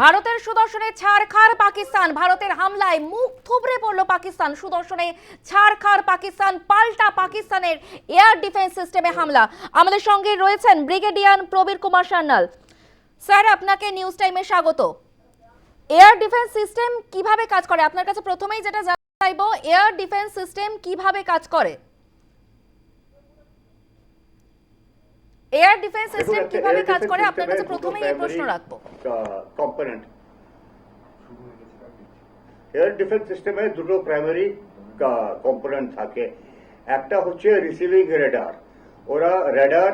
ভারতের সুদর্শনে ছাড়খার পাকিস্তান। ভারতের হামলায় মুখ থুবড়ে পড়ল পাকিস্তান। সুদর্শনে ছাড়খার পাকিস্তান, পাল্টা পাকিস্তানের এয়ার ডিফেন্স সিস্টেমে হামলা। আমাদের সঙ্গে রয়েছেন ব্রিগেডিয়ার প্রবীর কুমার সান্যাল। স্যার, আপনাকে নিউজ টাইমে স্বাগত। এয়ার ডিফেন্স সিস্টেম কীভাবে কাজ করে? আপনার কাছে প্রথমেই যেটা চাইব এয়ার ডিফেন্স সিস্টেম কীভাবে কাজ করে? এয়ার ডিফেন্স সিস্টেম কীভাবে কাজ করে? আপনার কাছে প্রথমেই এই প্রশ্ন রাখব কম্পোনেন্ট এয়ার ডিফেন্স সিস্টেমে দুটো প্রাইমারি কম্পোনেন্ট থাকে। একটা হচ্ছে রিসিভিং রেডার ওরা রেডার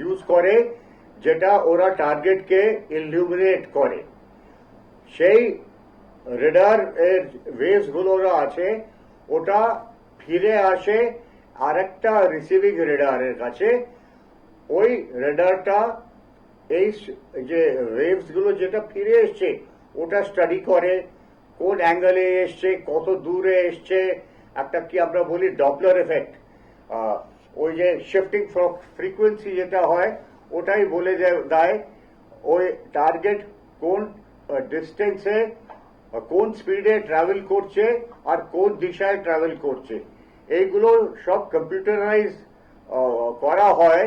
ইউজ করে যেটা ওরা টার্গেটকে ইলুমিনেট করে। সেই রেডার এর ওয়েভসগুলো ওরা আছে ওটা ফিরে আসে আরেকটা রিসিভিং রেডারের কাছে, ওই রেডারটা এই যে ওয়েভসগুলো যেটা ফিরে এসছে, ওটা স্টাডি করে, কোন অ্যাঙ্গেলে এসছে, কত দূরে এসছে, একটা কি আমরা বলি ডপলার এফেক্ট ওই যে শিফটিং ফ্রিকোয়েন্সি যেটা হয়, ওটাই বলে দেয়, ওই টার্গেট কোন ডিস্টেন্সে কোন স্পিডে ট্রাভেল করছে, আর কোন দিশায় ট্রাভেল করছে। এইগুলো সব কম্পিউটারাইজ করা হয়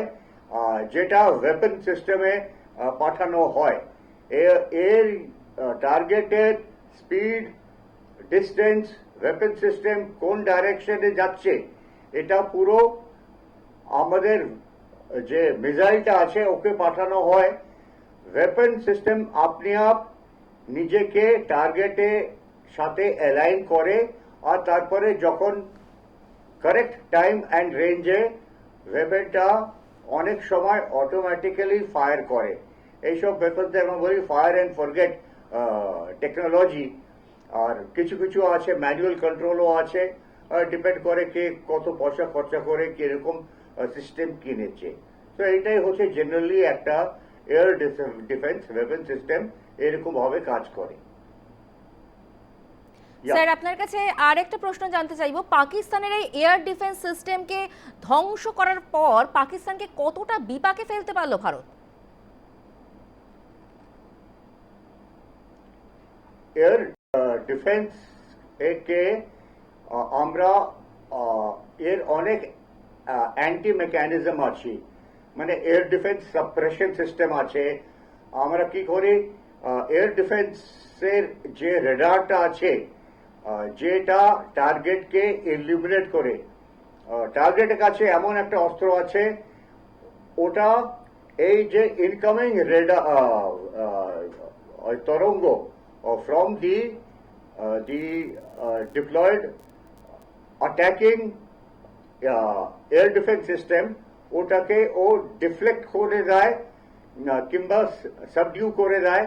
যেটা ওয়েপন সিস্টেমে পাঠানো হয়। এর টার্গেটের স্পিড ডিস্টেন্স ওয়েপন সিস্টেম কোন ডাইরেকশনে যাচ্ছে, এটা পুরো আমাদের যে মিসাইলটা আছে, ওকে পাঠানো হয়। ওয়েপন সিস্টেম আপনি আপ নিজেকে টার্গেটে সাথে অ্যালাইন করে, আর তারপরে যখন কারেক্ট টাইম অ্যান্ড রেঞ্জে ওয়েপনটা অনেক সময় অটোমেটিক্যালি ফায়ার করে। এইসব ব্যাপারতে আমরা বলি ফায়ার অ্যান্ড ফরগেট টেকনোলজি আর কিছু কিছু আছে ম্যানুয়াল কন্ট্রোলও আছে। ডিপেন্ড করে কে কত পয়সা খরচা করে, কীরকম সিস্টেম কিনেছে। তো এটাই হচ্ছে জেনারেলি একটা এয়ার ডিফেন্স ওয়েপন সিস্টেম এরকম ভাবে কাজ করে. স্যার আপনার কাছে আর একটা প্রশ্ন জানতে চাইব। পাকিস্তানের এই এয়ার ডিফেন্স সিস্টেমকে ধ্বংস করার পর পাকিস্তানকে কতটা বিপাকে ফেলতে পারল ভারত? এয়ার ডিফেন্স একে আহ, আমরা আহ, এর অনেক অ্যান্টি মেকানিজম আছে। মানে এয়ার ডিফেন্স সাপ্রেশন সিস্টেম আছে। আমরা কি করি? এয়ার ডিফেন্সের যে রেডারটা আছে যেটা টার্গেটকে ইলুমিনেট করে। টার্গেটের কাছে এমন একটা অস্ত্র আছে, ওটা এই যে ইনকামিং রেডার তরঙ্গ from the the deployed attacking air defence system ওটাকে ও ডিফ্লেক্ট করে দেয় কিংবা সাবডিউ করে দেয়,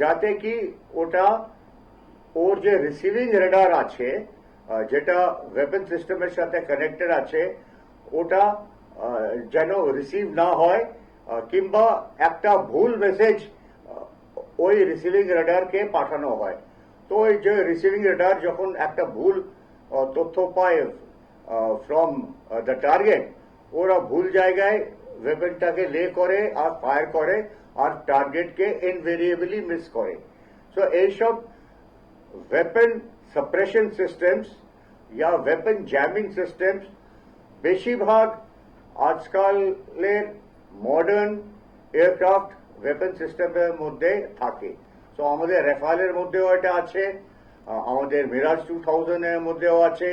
যাতে কি ওটা ওর যে রিসিভিং রেডার আছে যেটা ওয়েপন সিস্টেমের সাথে কানেক্টেড আছে ওটা যেন রিসিভ না হয় কিংবা একটা ভুল মেসেজ ওই রিসিভিং রেডারকে পাঠানো হয় তো ওই যে রিসিভিং রেডার যখন একটা ভুল তথ্য পায় ফ্রম দ্য টার্গেট ওরা ভুল জায়গায় ওয়েপনটাকে লে করে আর ফায়ার করে আর টার্গেটকে ইনভেরিয়েবলি মিস করে সো এইসব वेपन सप्रेशन सिस्टम्स या वेपन जैमिंग सिस्टम्स বেশিরভাগ আজকালের মডার্ন এয়ারক্রাফট ওয়েপন সিস্টেমের মধ্যে থাকে তো আমাদের রেফালের মধ্যেও এটা আছে আহ, আমাদের মিরাজ টু থাউজেন্ডের মধ্যেও আছে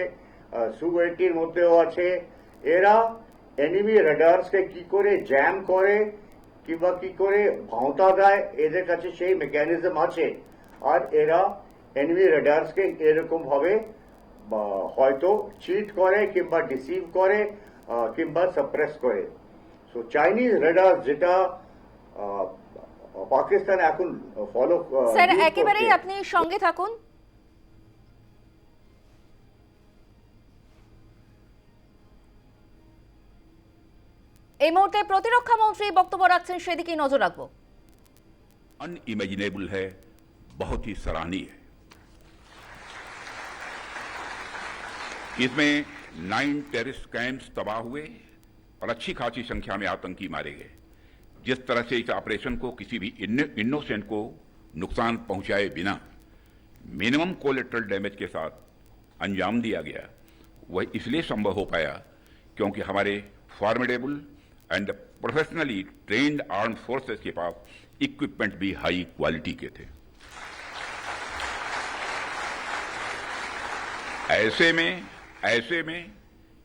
সু এইটির মধ্যেও আছে এরা এনিমি রেডার্সকে কি করে জ্যাম করে কিংবা কি করে ভাঁওতা দেয় এদের কাছে সেই মেকানিজম আছে আর এরা এনিমি রেডার্সকে এরকম ভাবে বা হয়তো চিট করে কিংবা ডিসিভ করে আহ, কিংবা সাপ্রেস করে সো চাইনিজ রেডার যেটা আহ, পাকিস্তান এখন ফলো স্যার একেবারেই আপনি সঙ্গে থাকুন এই মুহূর্তে প্রতিরক্ষা মন্ত্রী বক্তব্য রাখছেন সেদিকেই নজর রাখবো अनइमेजिनेबल है बहुत ही सराहनीय है इसमें नाइन टेररिस्ट कैंप्स तबाह हुए और अच्छी खासी संख्या में आतंकी मारे गए। जिस तरह से इस ऑपरेशन को किसी भी इनोसेंट को नुकसान पहुँचाए बिना मिनिमम कोलेट्रल डैमेज के साथ अंजाम दिया गया, वह इसलिए संभव हो पाया क्योंकि हमारे formidable and professionally trained arm forces के पास इक्विपमेंट भी हाई क्वालिटी के थे। ऐसे में ऐसे में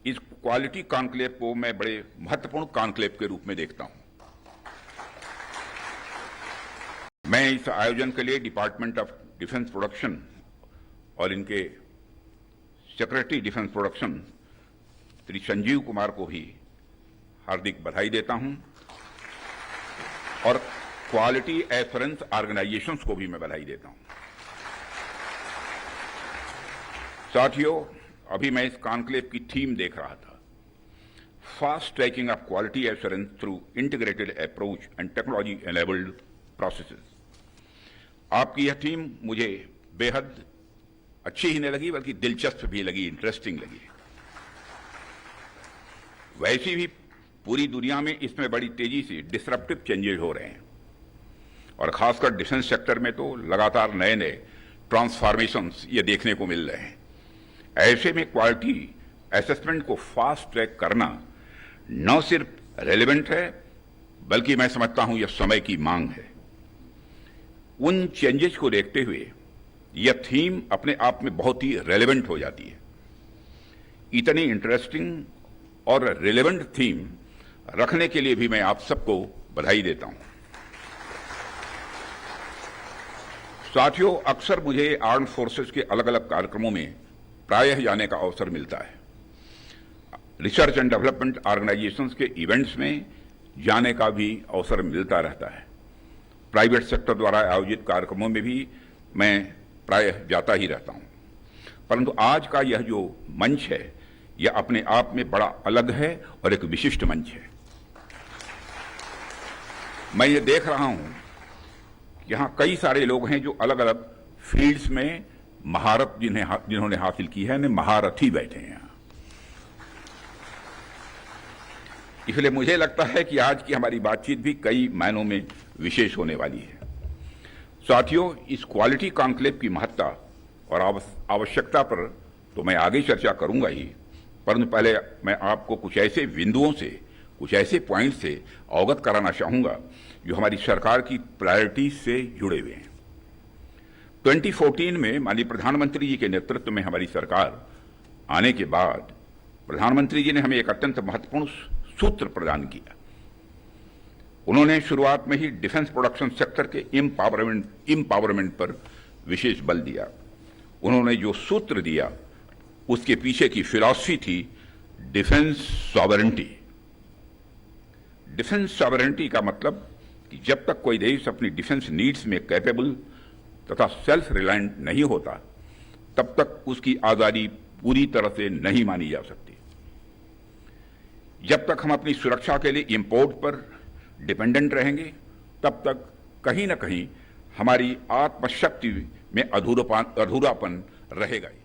इस क्वालिटी कॉन्क्लेव को मैं बड़े महत्वपूर्ण कॉन्क्लेव के रूप में देखता हूँ। मैं इस आयोजन के लिए डिपार्टमेंट ऑफ़ डिफेंस प्रोडक्शन और इनके secretary defence production Shri Sanjeev Kumar को भी हार्दिक बधाई देता हूँ और क्वालिटी एफरेंस ऑर्गेनाइजेशंस को भी मैं बधाई देता हूँ। साथियों अभी मैं इस कॉन्क्लेव की थीम देख रहा था। Fast tracking of quality assurance through integrated approach and technology enabled processes. आपकी यह थीम मुझे बेहद अच्छी ही नहीं लगी, बल्कि दिलचस्प भी लगी इंटरेस्टिंग लगी। वैसी भी पूरी दुनिया में इसमें बड़ी तेज़ी से डिसरप्टिव चेंजेस हो रहे हैं। और खासकर डिफेंस सेक्टर में तो लगातार नए नए ट्रांसफॉर्मेशंस ये देखने को मिल रहे हैं। ऐसे में क्वालिटी असेसमेंट को फास्ट ट्रैक करना न सिर्फ़ रेलिवेंट है, बल्कि मैं समझता हूँ यह समय की मांग है। उन चेंजेस को देखते हुए यह थीम अपने आप में बहुत ही रेलिवेंट हो जाती है। इतनी इंटरेस्टिंग और रेलेवेंट थीम रखने के लिए भी मैं आप सबको बधाई देता हूँ। साथियों, अक्सर मुझे आर्म फोर्सेस के अलग अलग कार्यक्रमों में प्रायः जाने का अवसर मिलता है। रिसर्च एंड डेवलपमेंट ऑर्गेनाइजेशंस के इवेंट्स में जाने का भी अवसर मिलता रहता है। प्राइवेट सेक्टर द्वारा आयोजित कार्यक्रमों में भी मैं प्रायः जाता ही रहता हूँ। परंतु आज का यह जो मंच है, यह अपने आप में बड़ा अलग है और एक विशिष्ट मंच है। मैं ये देख रहा हूँ, यहाँ कई सारे लोग हैं जो अलग अलग फील्ड्स में महारत जिन्हें जिन्होंने हासिल की है ने महारथी बैठे हैं। इसलिए मुझे लगता है कि आज की हमारी बातचीत भी कई मायनों में विशेष होने वाली है। साथियों, इस क्वालिटी कॉन्क्लेव की महत्ता और आवश्यकता पर तो मैं आगे चर्चा करूँगा ही, परंतु पहले मैं आपको कुछ ऐसे बिंदुओं से, कुछ ऐसे पॉइंट से अवगत कराना चाहूँगा, जो हमारी सरकार की प्रायोरिटीज से जुड़े हुए हैं। 2014 में माननीय प्रधानमंत्री जी के नेतृत्व में हमारी सरकार आने के बाद प्रधानमंत्री जी ने हमें एक अत्यंत महत्वपूर्ण सूत्र प्रदान किया। उन्होंने शुरुआत में ही डिफेंस प्रोडक्शन सेक्टर के इम्पावरमेंट इम्पावरमेंट पर विशेष बल दिया। उन्होंने जो सूत्र दिया, उसके पीछे की फिलॉसफी थी डिफेंस सॉवरेंटी। डिफेंस सॉवरेंटी का मतलब कि जब तक कोई देश अपनी डिफेंस नीड्स में कैपेबल तथा सेल्फ रिलायंट नहीं होता, तब तक उसकी आज़ादी पूरी तरह से नहीं मानी जा सकती। जब तक हम अपनी सुरक्षा के लिए इंपोर्ट पर डिपेंडेंट रहेंगे, तब तक कहीं ना कहीं हमारी आत्मशक्ति में अधूरापन अधूरापन रहेगा ही।